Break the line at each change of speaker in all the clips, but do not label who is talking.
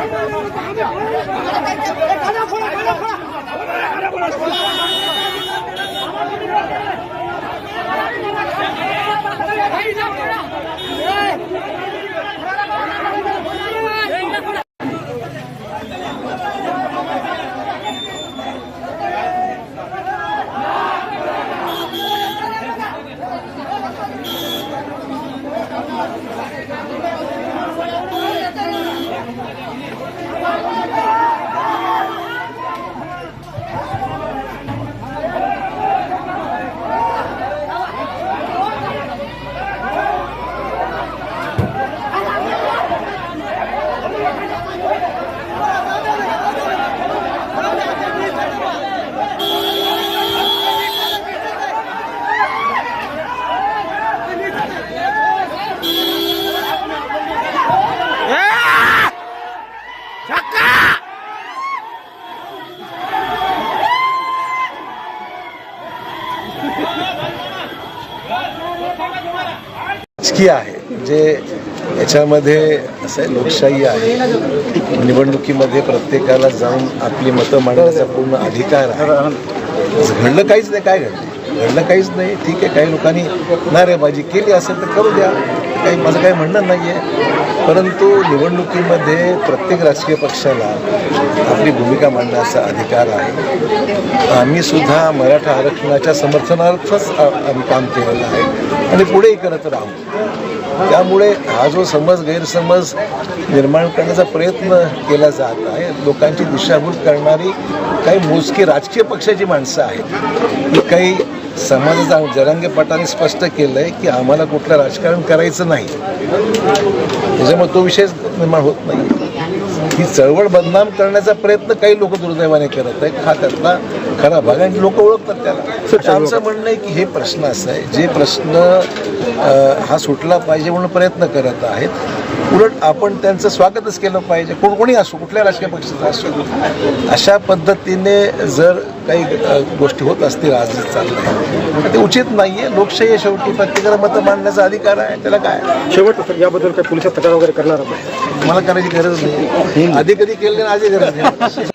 大家快来！大家快来！来！来！राजकीय आहे. जे याच्यामध्ये असं आहे, लोकशाही आहे. निवडणुकीमध्ये प्रत्येकाला जाऊन आपली मतं मांडण्याचा पूर्ण अधिकार आहे. घडलं काहीच नाही. काय घडलं? घडलं काहीच नाही. ठीक आहे काही लोकांनी नारेबाजी केली असेल तर करू द्या. काही माझं काही म्हणणं नाही आहे परंतु निवडणुकीमध्ये प्रत्येक राजकीय पक्षाला आपली भूमिका मांडण्याचा अधिकार आहे. आम्ही सुद्धा मराठा आरक्षणाच्या समर्थनार्थच आम्ही काम केलेलं आहे. आणि पुढेही करत राहू. त्यामुळे हा जो समज गैरसमज निर्माण करण्याचा प्रयत्न केला जात आहे लोकांची दिशाभूल करणारी काही मोजकी राजकीय पक्षाची माणसं आहेत. काही समाजाचा जरांगे पाटाने स्पष्ट केलं आहे की आम्हाला कुठलं राजकारण करायचं नाही. त्याच्यामुळे तो विषय निर्माण होत नाही. ही चळवळ बदनाम करण्याचा प्रयत्न काही लोक दुर्दैवाने करत आहेत. हा त्यातला खरा भाग आणि लोक ओळखतात त्याला. आमचं म्हणणं आहे की हे प्रश्न असं आहे. जे प्रश्न हा सुटला पाहिजे म्हणून प्रयत्न करत आहेत. उलट आपण त्यांचं स्वागतच केलं पाहिजे. कोण कोणी असो कुठल्या राजकीय पक्षाचा असो. अशा पद्धतीने जर काही गोष्टी होत असतील आज चाललंय. ते उचित नाही आहे लोकशाही शेवटी प्रत्येकाला मतं मांडण्याचा अधिकार आहे. त्याला काय?
शेवट सर याबद्दल काही पोलिसात तक्रार वगैरे करणार
मला करायची गरज नाही. आधी कधी केलं आधी गरज नाही.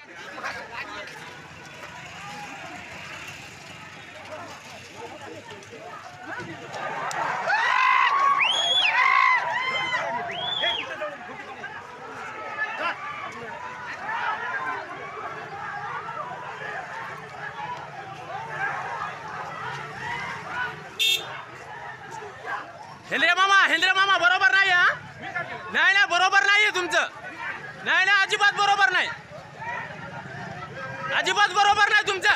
हेंद्रे मामा हेंद्रे मामा बरोबर नाही हा? नाही नाही बरोबर नाहीये तुमचं. नाही नाही अजिबात बरोबर नाही. अजिबात बरोबर नाही तुमचं.